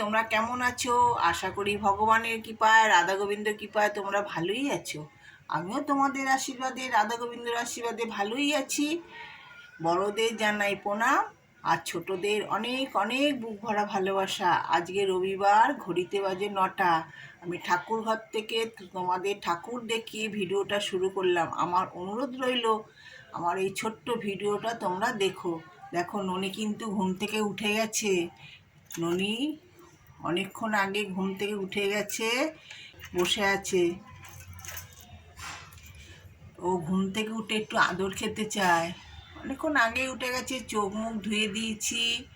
তোমরা কেমন আছো? আশা করি ভগবানের কৃপায়, রাধা গোবিন্দের কৃপায় তোমরা ভালোই আছো। আমিও তোমাদের আশীর্বাদে, রাধা গোবিন্দর আশীর্বাদে ভালোই আছি। বড়দের জানাই প্রণাম, আর ছোটদের অনেক অনেক বুক ভরা ভালোবাসা। আজকে রবিবার, ঘড়িতে বাজে নটা। আমি ঠাকুর ঘর থেকে তোমাদের ঠাকুর দেখিয়ে ভিডিওটা শুরু করলাম। আমার অনুরোধ রইল, আমার এই ছোট্ট ভিডিওটা তোমরা দেখো। দেখো, ননি কিন্তু ঘুম থেকে উঠে গেছে। ননি অনেকক্ষণ আগে ঘুম থেকে উঠে গেছে, বসে আছে। ও ঘুম থেকে উঠে একটু আদর খেতে চায়। অনেকক্ষণ আগে উঠে গেছে, চোখ মুখ ধুয়ে দিয়েছি।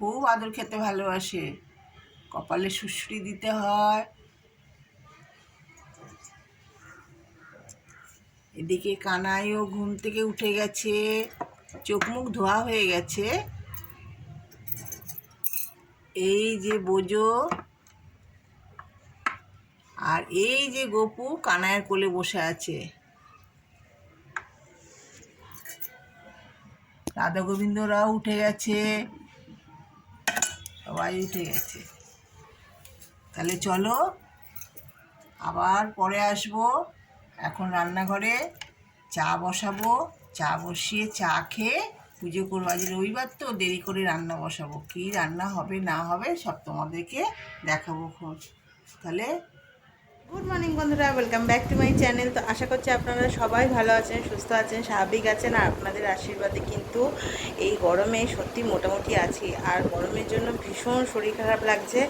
খুব আদর খেতে ভালোবাসে। কপালে সুশ্রী দিতে হয়। এদিকে কানাইও ঘুম থেকে উঠে গেছে, চোখ মুখ ধোয়া হয়ে গেছে। এই যে বোজো, আর এই যে গপু কানায়ের কোলে বসে আছে। রাধা গোবিন্দরাও উঠে গেছে, সবাই উঠে গেছে। তাহলে চলো, আবার পরে আসব। এখন রান্নাঘরে চা বসাবো, চা বসিয়ে চা খেয়ে পুজো করব। আজ রবিবার তো দেরি করে রান্না বসাবো। কী রান্না হবে না হবে সব তোমাদেরকে দেখাবো খোঁজ। তাহলে গুড মর্নিং বন্ধুরা welcome back to my channel তো আশা করছি আপনারা সবাই ভালো আছেন, সুস্থ আছেন, স্বাভাবিক আছেন। আর আপনাদের আশীর্বাদে কিন্তু এই গরমে সত্যি মোটামুটি আছি। আর গরমের জন্য ভীষণ শরীর খারাপ লাগছে।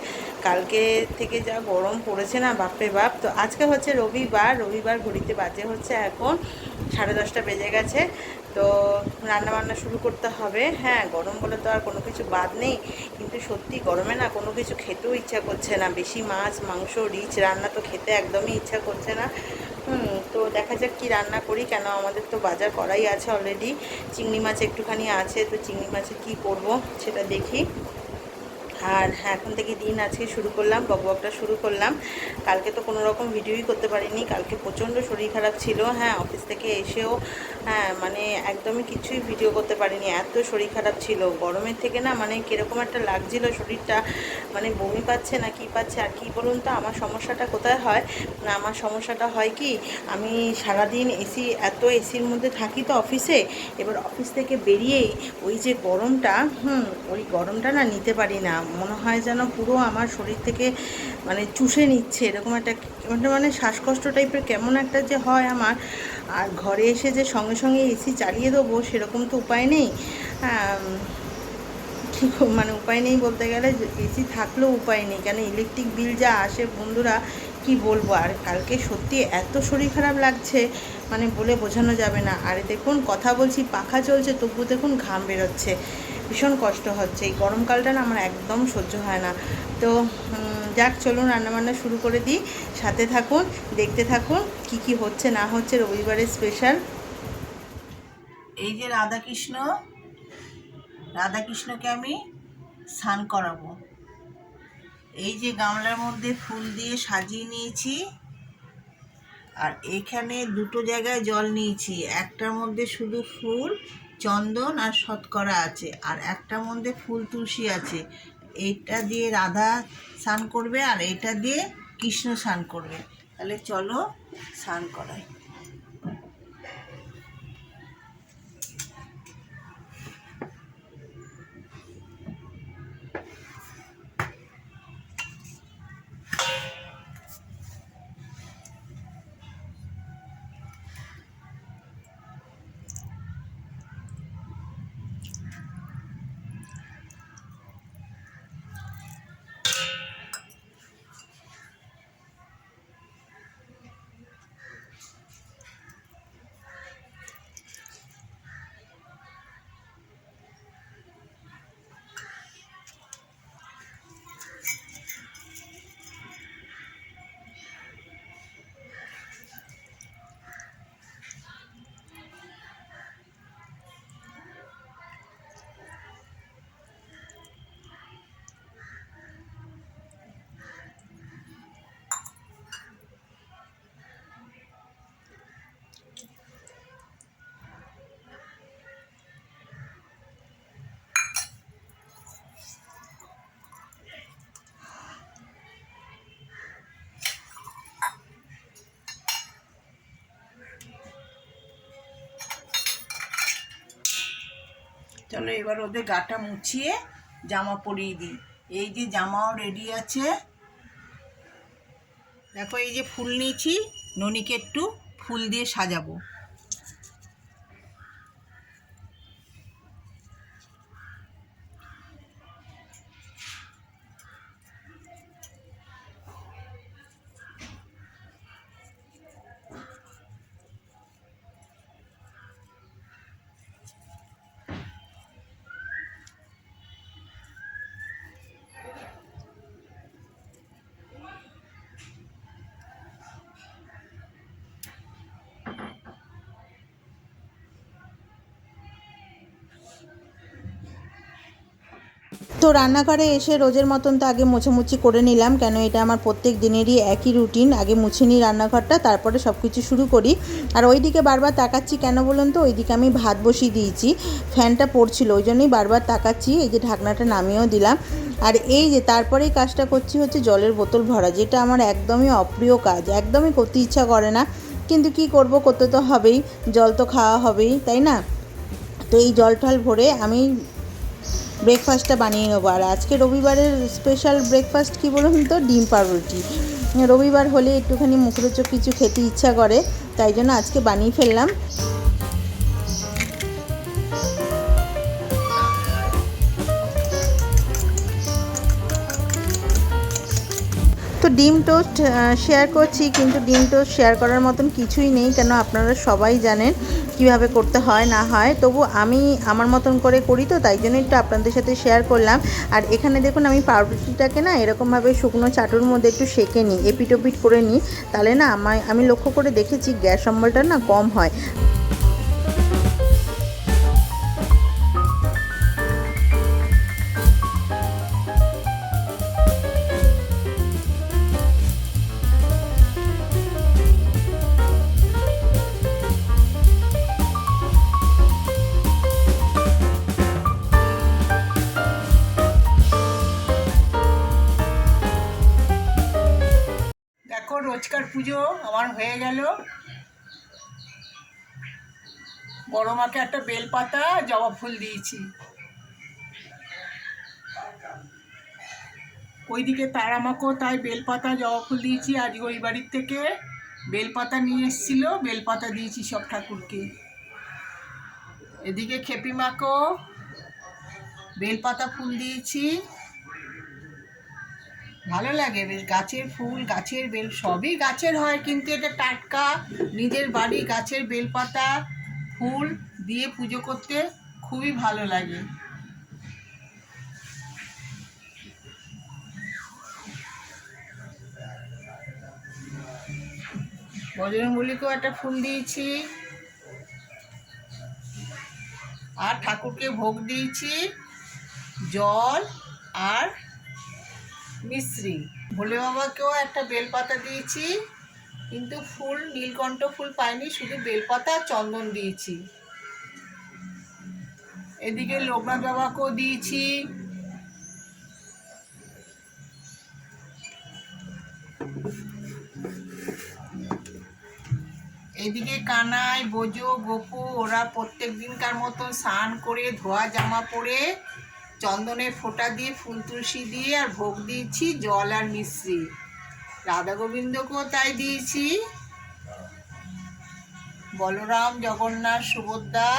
কালকে থেকে যা গরম পড়েছে না, বাপরে বাপ। তো আজকে হচ্ছে রবিবার রবিবার ঘড়িতে বাজে হচ্ছে এখন সাড়ে দশটা বেজে গেছে। তো রান্না বান্না শুরু করতে হবে। হ্যাঁ গরম বলে তো আর কোনো কিছু বাদ নেই। কিন্তু সত্যি গরমে না কোনো কিছু খেতেও ইচ্ছা করছে না। বেশি মাছ, মাংস, রিচ রান্না তো খেতে একদমই ইচ্ছা করছে না। হুম, তো দেখা যাক কি রান্না করি। কেন আমাদের তো বাজার করাই আছে অলরেডি চিংড়ি মাছ একটুখানি আছে, তো চিংড়ি মাছে কি করব সেটা দেখি। আর হ্যাঁ এখন থেকে দিন আজকে শুরু করলাম, বকবকটা শুরু করলাম। কালকে তো কোনো রকম ভিডিওই করতে পারিনি, কালকে প্রচণ্ড শরীর খারাপ ছিল। হ্যাঁ অফিস থেকে এসেও হ্যাঁ মানে একদমই কিছুই ভিডিও করতে পারিনি। এত শরীর খারাপ ছিল। গরমের থেকে না মানে কীরকম একটা লাগছিল শরীরটা মানে বমি পাচ্ছে না কি পাচ্ছে? আর কি বলুন তো, আমার সমস্যাটা কোথায় হয়? না, আমার সমস্যাটা হয় কি, আমি সারাদিন এসি এত এসির মধ্যে থাকি তো অফিসে, এবার অফিস থেকে বেরিয়েই ওই যে গরমটা, হুম, ওই গরমটা না নিতে পারি না। মনে হয় যেন পুরো আমার শরীর থেকে মানে চুষে নিচ্ছে, এরকম একটা একটা মানে শ্বাসকষ্ট টাইপের কেমন একটা যে হয় আমার। আর ঘরে এসে যে সঙ্গে সঙ্গে এসি চালিয়ে দেবো, সেরকম তো উপায় নেই। কী মানে উপায় নেই বলতে গেলে এসি থাকলেও উপায় নেই। কেন ইলেকট্রিক বিল যা আসে, বন্ধুরা, কি বলব? আর কালকে সত্যি এত শরীর খারাপ লাগছে মানে বলে বোঝানো যাবে না। আর দেখুন, কথা বলছি, পাখা চলছে তবু দেখুন ঘাম বেরোচ্ছে। ভীষণ কষ্ট হচ্ছে। এই গরমকালটা না আমার একদম সহ্য হয় না। তো যাক, চলুন রান্নাবান্না শুরু করে দিই। সাথে থাকুন, দেখতে থাকুন কি কি হচ্ছে, না হচ্ছে রবিবারের স্পেশাল। এই যে রাধাকৃষ্ণ, রাধাকৃষ্ণকে আমি স্নান করাবো। এই যে গামলার মধ্যে ফুল দিয়ে সাজিয়ে নিয়েছি। আর এখানে দুটো জায়গায় জল নিয়েছি। একটার মধ্যে শুধু ফুল চন্দন আর শতকরা আছে, আর একটা মধ্যে ফুল তুলসী আছে। এইটা দিয়ে রাধা স্নান করবে আর এটা দিয়ে কৃষ্ণ স্নান করবে। তাহলে চলো স্নান করাই। চলো এবার ওদের গাটা মুছিয়ে জামা পরিয়ে দিই। এই যে জামাও রেডি আছে। দেখো এই যে ফুল নিয়েছি, ননিকে একটু ফুল দিয়ে সাজাবো। তো রান্নাঘরে এসে রোজের মতন তো আগে মোছামুছি করে নিলাম, কেন এটা আমার প্রত্যেক দিনেরই একই রুটিন আগে মুছে নিই রান্নাঘরটা, তারপরে সব কিছু শুরু করি। আর ওইদিকে বারবার তাকাচ্ছি কেন বলুন তো? ওইদিকে আমি ভাত বসিয়ে দিয়েছি, ফ্যানটা পড়ছিল ওই জন্যই বারবার তাকাচ্ছি, এই যে ঢাকনাটা নামিয়েও দিলাম। আর এই যে তারপরেই কাজটা করছি হচ্ছে জলের বোতল ভরা, যেটা আমার একদমই অপ্রিয় কাজ, একদমই করতে ইচ্ছা করে না। কিন্তু কি করব, করতে তো হবেই, জল তো খাওয়া হবেই, তাই না? তো এই জল টল ভরে আমি ব্রেকফাস্টটা বানিয়ে নেব। আর আজকে রবিবারের স্পেশাল ব্রেকফাস্ট কী বলুন তো? ডিম পাউরুটি। রবিবার হলে একটুখানি মুখরোচক কিছু খেতে ইচ্ছা করে, তাই জন্য আজকে বানিয়ে ফেললাম। তো ডিম টোস্ট শেয়ার করছি, কিন্তু ডিম টোস্ট শেয়ার করার মতন কিছুই নেই, কেন আপনারা সবাই জানেন কীভাবে করতে হয়, না হয়। তবু আমি আমার মতন করে করি তো, তাই জন্য একটু আপনাদের সাথে শেয়ার করলাম। আর এখানে দেখুন, আমি পাউরুটিটাকে না এরকমভাবে শুকনো চাটুর মধ্যে একটু সেঁকে নিই এপিটোপিট করে নিই। তাহলে না, আমায়, আমি লক্ষ্য করে দেখেছি গ্যাস অম্বলটা না কম হয়। হয়ে গেল। বড় মাকে একটা বেলপাতা, জবা ফুল দিয়েছি। ওইদিকে তারা মাকেও তাই বেলপাতা, জবা ফুল দিয়েছি। আজ ওই বাড়ির থেকে বেলপাতা নিয়ে এসেছিল। বেলপাতা দিয়েছি সব ঠাকুরকে। এদিকে খেপি মাকেও বেলপাতা ফুল দিয়েছি। ভালো লাগে। বেশ গাছের ফুল, গাছের বেল, সবই গাছের হয়, কিন্তু এটা টাটকা। নিজের বাড়ি, গাছের বেলপাতা, ফুল দিয়ে পুজো করতে খুবই ভালো লাগে। বজরঙ্গলিকেও একটা ফুল দিয়েছি। আর ঠাকুরকে ভোগ দিয়েছি। জল আর মিশ্রি। ভোলে বাবাকেও একটা বেলপাতা দিয়েছি, কিন্তু ফুল, নীলকণ্ঠ ফুল পাইনি, শুধু বেলপাতা চন্দন দিয়েছি। এদিকে লোকনাথ বাবাকেও দিয়েছি। এদিকে কানাই, বোজো, গোপু, ওরা প্রত্যেক দিনকার মতন স্নান করে ধোয়া জামা পরে চন্দনের ফোঁটা দিয়ে, ফুল তুলসী দিয়ে আর ভোগ দিয়েছি, জল আর মিশ্রি। রাধা গোবিন্দকেও তাই দিয়েছি। বলরাম, জগন্নাথ, সুভদ্রা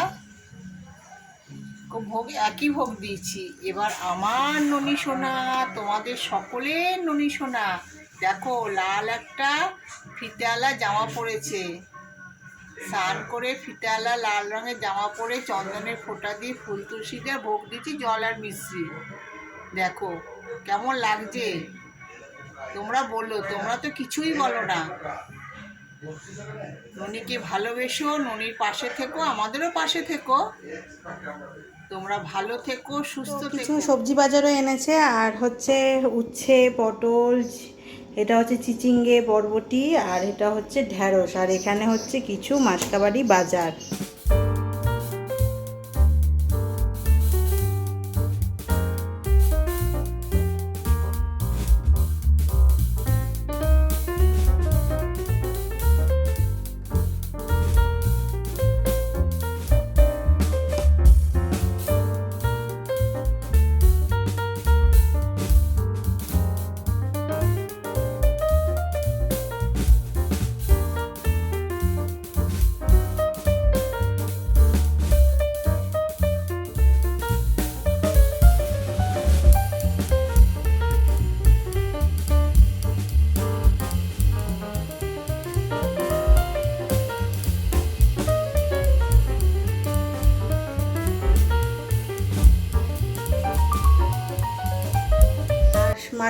ভোগ, একই ভোগ দিয়েছি। এবার আমার ননি সোনা, তোমাদের সকলের ননি সোনা। দেখো, লাল একটা ফিতালা জামা পরেছে স্নান করে ফিতালা লাল রঙের জামা পরে চন্দনের ফোঁটা দিয়ে ফুল তুলসী দিয়ে ভোগ দিচ্ছি জল আর মিশ্রি দেখো কেমন লাগছে? তোমরা বলো তোমরা তো কিছুই বলো না। ননিকে ভালোবেসো ননির পাশে থেকো আমাদেরও পাশে থেকো। তোমরা ভালো থেকো সুস্থ কিছু থেকো। সবজি বাজারও এনেছে আর হচ্ছে উচ্ছে পটল এটা হচ্ছে চিচিঙ্গে বরবটি আর এটা হচ্ছে ঢ্যাঁড়স। আর এখানে হচ্ছে কিছু মাসকাবাড়ি বাজার।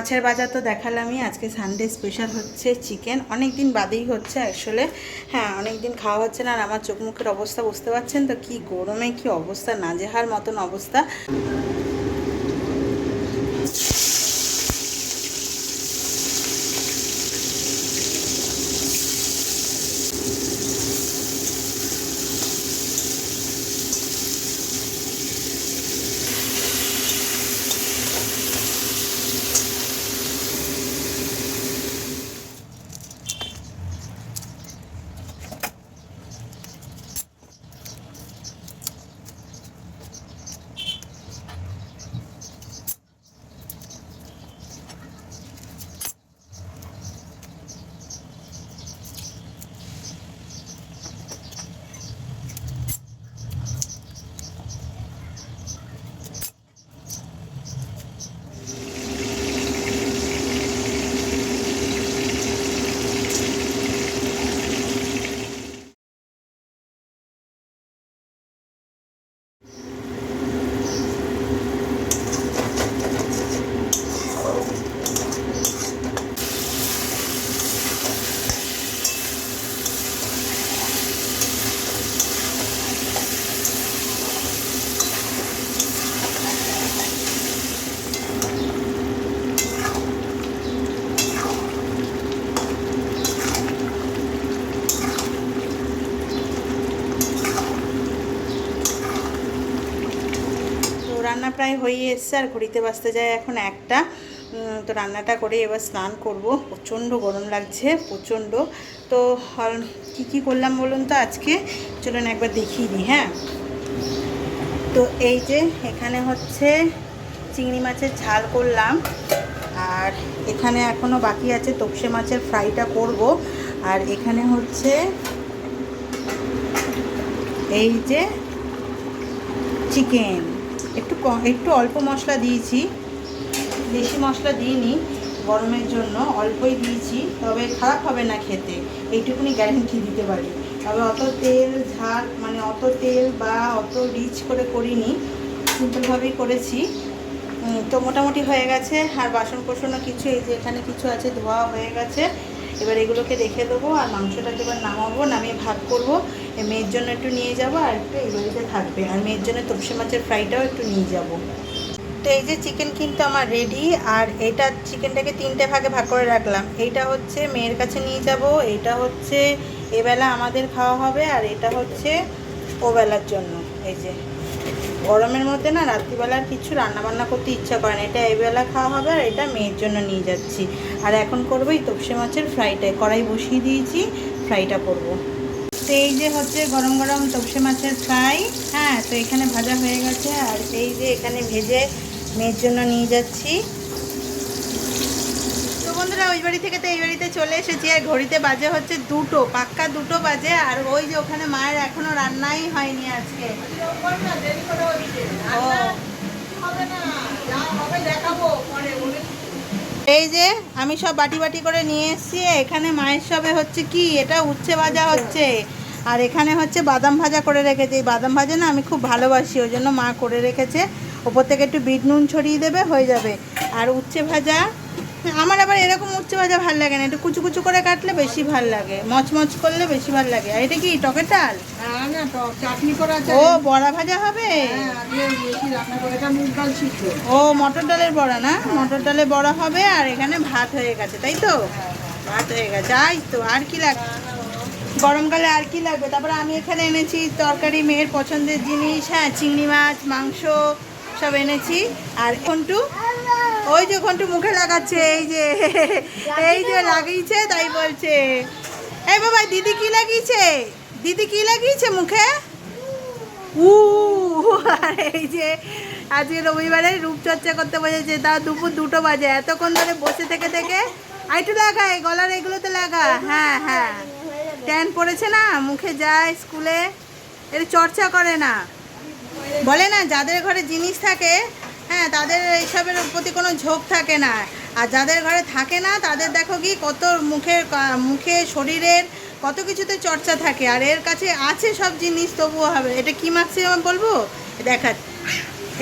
মাছের বাজার তো দেখালামই। আজকে সানডে স্পেশাল হচ্ছে চিকেন অনেক দিন বাদেই হচ্ছে আসলে। হ্যাঁ অনেক দিন খাওয়া হচ্ছে না আর আমার চোখ মুখের অবস্থা বুঝতে পারছেন তো? কি গরমে কি অবস্থা, নাজেহার মতন অবস্থা তো রান্না প্রায় হয়ে এসছে, আর ঘড়িতে বাজতে যায় এখন একটা। তো রান্নাটা করে এবার স্নান করব। প্রচণ্ড গরম লাগছে, প্রচণ্ড। তো কি কি করলাম বলুন তো আজকে? চলুন একবার দেখিয়ে দিই হ্যাঁ? তো এই যে এখানে হচ্ছে চিংড়ি মাছের ঝাল করলাম, আর এখানে এখনও বাকি আছে তপসে মাছের ফ্রাইটা করব। আর এখানে হচ্ছে এই যে চিকেন। একটু একটু অল্প মশলা দিয়েছি। বেশি মশলা দিইনি গরমের জন্য, অল্পই দিয়েছি। তবে খারাপ হবে না খেতে। এইটুকুনি গ্যারেন্টি দিতে পারি। তবে অত তেল, ঝাল মানে অত তেল বা অত রিচ করে করিনি। সিম্পলভাবেই করেছি। তো মোটামুটি হয়ে গেছে। আর বাসন কোসনও কিছু, এই যে এখানে কিছু আছে, ধোয়া হয়ে গেছে। এবার এগুলোকে রেখে দেবো আর মাংসটাকে এবার নামাবো, নামিয়ে ভাত করব। মেয়ের জন্য একটু নিয়ে যাব আর একটু বাড়িতে থাকবে। আর মেয়ের জন্য তপসে মাছের ফ্রাইটাও একটু নিয়ে যাব। তো এই যে চিকেন কিন্তু আমার রেডি আর এটা চিকেনটাকে তিনটে ভাগে ভাগ করে রাখলাম। এইটা হচ্ছে মেয়ের কাছে নিয়ে যাব এইটা হচ্ছে এবেলা আমাদের খাওয়া হবে আর এটা হচ্ছে ওবেলার জন্য। এই যে গরমের মধ্যে না রাত্রিবেলার কিছু রান্না বান্না করতে ইচ্ছা করে না। এটা এবেলা খাওয়া হবে আর এটা মেয়ের জন্য নিয়ে যাচ্ছি। আর এখন করব এই তপসে মাছের ফ্রাইটা কড়াই বসিয়ে দিয়েছি, ফ্রাইটা করব। তো এই যে হচ্ছে গরম গরম তপসে মাছের ফ্রাই হ্যাঁ তো এখানে ভাজা হয়ে গেছে। আর এই যে এখানে ভেজে মেয়ের জন্য নিয়ে যাচ্ছি। বন্ধুরা, ওই বাড়ি থেকে তো এই বাড়িতে চলে এসেছি। আর ঘড়িতে বাজে হচ্ছে দুটো, পাক্কা দুটো বাজে। আর ওই যে ওখানে মায়ের এখনও রান্নাই হয়নি আজকে। এই যে, আমি সব বাটি বাটি করে নিয়ে এসেছি। এখানে মায়ের সবে হচ্ছে কি? এটা উচ্ছে ভাজা হচ্ছে। আর এখানে হচ্ছে বাদাম ভাজা করে রেখেছে। এই বাদাম ভাজা না আমি খুব ভালোবাসি, ওই জন্য মা করে রেখেছে। ওপর থেকে একটু বিট নুন ছড়িয়ে দেবে, হয়ে যাবে। আর উচ্ছে ভাজা আমার আবার এরকম উচ্ছে ভাজা ভালো লাগে না। একটু কুচু কুচু করে কাটলে বেশি ভালো লাগে। মচমচ করলে বেশি ভালো লাগে। আর এটা কি টকের ডাল? হ্যাঁ ও বড়া ভাজা হবে? হ্যাঁ ডাল ও মটর ডালের বড়া না? মটর ডালের বড়া হবে আর এখানে ভাত হয়ে গেছে তাই তো? ভাত। হয়ে গেছে। আই তো আর কি লাগবে গরমকালে আর কি লাগবে? তারপরে আমি এখানে এনেছি তরকারি মেয়ের পছন্দের জিনিস। হ্যাঁ চিংড়ি মাছ মাংস সব এনেছি। আর ঘন্টু ওই যে ঘন্টু মুখে লাগাচ্ছে, এই যে এই যে লাগিয়েছে, তাই বলছে। এই বাবা, দিদি কি লাগিয়েছে? দিদি কি লাগিয়েছে মুখে? উ, এই যে, আজকে রবিবারে রূপচর্চা করতে বসেছে, তা দুপুর দুটো বাজে, এতক্ষণ ধরে বসে থেকে থেকে আইটু লাগায় গলার এগুলোতে লাগা হ্যাঁ হ্যাঁ। ট্যান পড়েছে না, মুখে যায় স্কুলে এটা চর্চা করে না। বলে না, যাদের ঘরে জিনিস থাকে হ্যাঁ তাদের এইসবের প্রতি কোনো ঝোঁক থাকে না। আর যাদের ঘরে থাকে না তাদের দেখো কি কত মুখের মুখে শরীরের কত কিছুতে চর্চা থাকে। আর এর কাছে আছে সব জিনিস তবুও হবে। এটা কি মাখছি আমি বলব? দেখা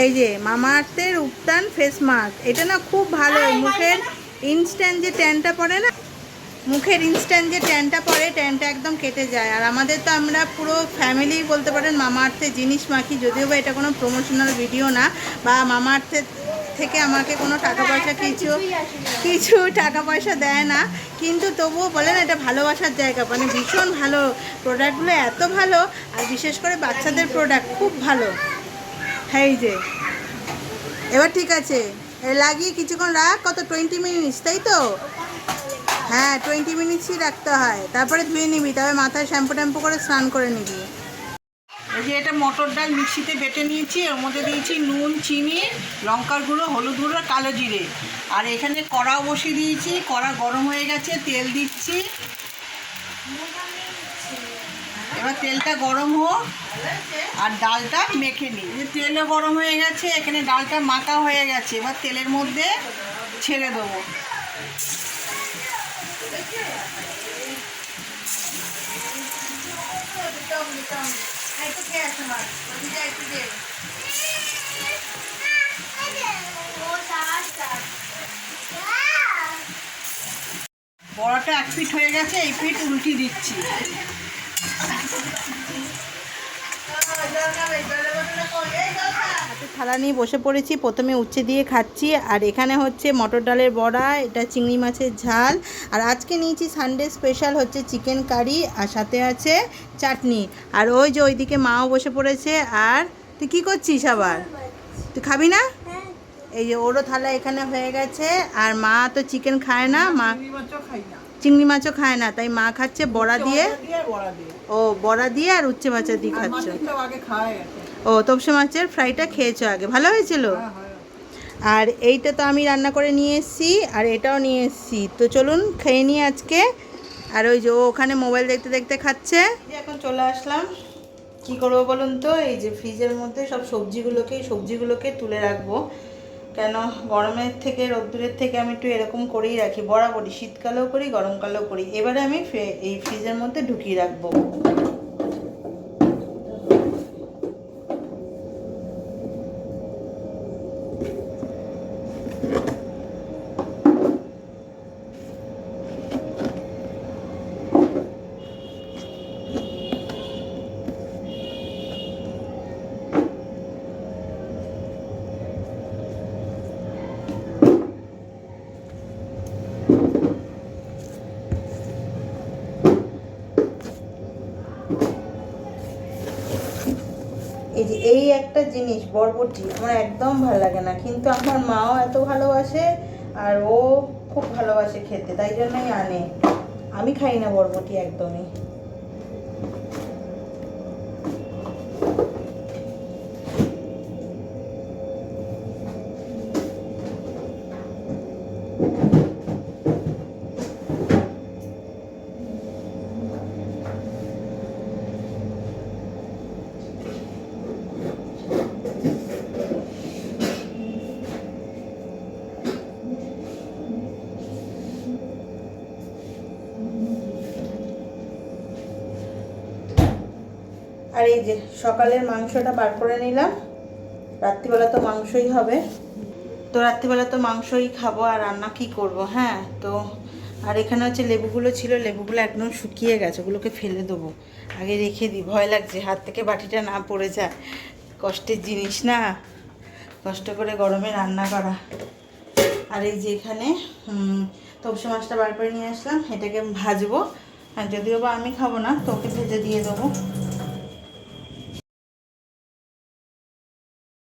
এই যে মামা আর্থের উপটান ফেস মাস্ক এটা না খুব ভালো মুখের ইনস্ট্যান্ট যে ট্যানটা পড়ে না মুখের ইনস্ট্যান্ট যে ট্যানটা পড়ে ট্যানটা একদম কেটে যায়। আর আমাদের তো আমরা পুরো ফ্যামিলি বলতে পারেন মামা আর্থের জিনিস মাখি, যদিও বা এটা কোনো প্রমোশনাল ভিডিও না, বা মামা আর্থের থেকে আমাকে কোনো টাকা পয়সা কিছু কিছু টাকা পয়সা দেয় না। কিন্তু তবুও বলেন এটা ভালোবাসার জায়গা। মানে ভীষণ ভালো প্রোডাক্টগুলো এত ভালো। আর বিশেষ করে বাচ্চাদের প্রোডাক্ট খুব ভালো। হ্যাঁ যে, এবার ঠিক আছে। লাগিয়ে কিছুক্ষণ রাখ, কত টোয়েন্টি মিনিটস তাই তো? হ্যাঁ টোয়েন্টি মিনিটসই রাখতে হয়। তারপরে ধুয়ে নিবি, তবে মাথায় শ্যাম্পু ট্যাম্পু করে স্নান করে নিবি। এই যে এটা মটর ডাল মিক্সিতে বেটে নিয়েছি ওর মধ্যে দিয়েছি নুন, চিনি, লঙ্কার গুঁড়ো, হলুদ গুঁড়ো কালো জিরে। আর এখানে কড়াও বসিয়ে দিয়েছি, কড়া গরম হয়ে গেছে, তেল দিচ্ছি। এবার তেলটা গরম হোক, আর ডালটা মেখে নিই। যে তেলও গরম হয়ে গেছে, এখানে ডালটা মাখা হয়ে গেছে, এবার তেলের মধ্যে ছেড়ে দেবো। বড়াটা এক পিঠ হয়ে গেছে এই পিঠ উল্টি দিচ্ছি। থালা নিয়ে বসে পড়েছি। প্রথমে উচ্ছে দিয়ে খাচ্ছি। আর এখানে হচ্ছে মটর ডালের বড়া এটা চিংড়ি মাছের ঝাল। আর আজকে নিয়েছি সানডে স্পেশাল হচ্ছে চিকেন কারি আর সাথে আছে চাটনি। আর ওই যে ওইদিকে মাও বসে পড়েছে। আর তুই কী করছিস আবার? তুই খাবি না? এই যে ওরও থালা এখানে হয়ে গেছে। আর মা তো চিকেন খায় না মা চিংড়ি মাছও খায় না তাই মা খাচ্ছে বড়া দিয়ে। ও বড়া দিয়ে আর উচ্ছে মাছের দিয়ে খাচ্ছ। ও তপসে মাছের ফ্রাইটা খেয়েছো আগে ভালো হয়েছিল? আর এইটা তো আমি রান্না করে নিয়ে এসেছি আর এটাও নিয়ে এসেছি। তো চলুন খেয়ে নিই আজকে। আর ওই যে ও ওখানে মোবাইল দেখতে দেখতে খাচ্ছে। এখন চলে আসলাম। কি করব বলুন তো? এই যে ফ্রিজের মধ্যে সব সবজিগুলোকে এই সবজিগুলোকে তুলে রাখব। কেন গরমের থেকে রোদ্দুরের থেকে আমি একটু এরকম করেই রাখি। বরাবরই শীতকালেও করি গরমকালেও করি। এবারে আমি এই ফ্রিজের মধ্যে ঢুকিয়ে রাখব এই যে এই একটা জিনিস, বরবটি, আমার একদম ভালো লাগে না। কিন্তু আমার মাও এত ভালোবাসে আর ও খুব ভালোবাসে খেতে, তাই জন্যই আনে। আমি খাই না বরবটি একদমই। আর এই যে সকালের মাংসটা বার করে নিলাম। রাত্রিবেলা তো মাংসই হবে। তো রাত্রিবেলা তো মাংসই খাব আর রান্না কি করব হ্যাঁ? তো আর এখানে হচ্ছে লেবুগুলো ছিল, লেবুগুলো একদম শুকিয়ে গেছে, ওগুলোকে ফেলে দেবো। আগে রেখে দিই, ভয় লাগছে, হাত থেকে বাটিটা না পড়ে যায়। কষ্টের জিনিস না? কষ্ট করে গরমে রান্না করা। আর এই যে এখানে তপসে মাছটা বার করে নিয়ে আসলাম, এটাকে ভাজবো। যদিও বা আমি খাব না, তোকে ভেজে দিয়ে দেবো।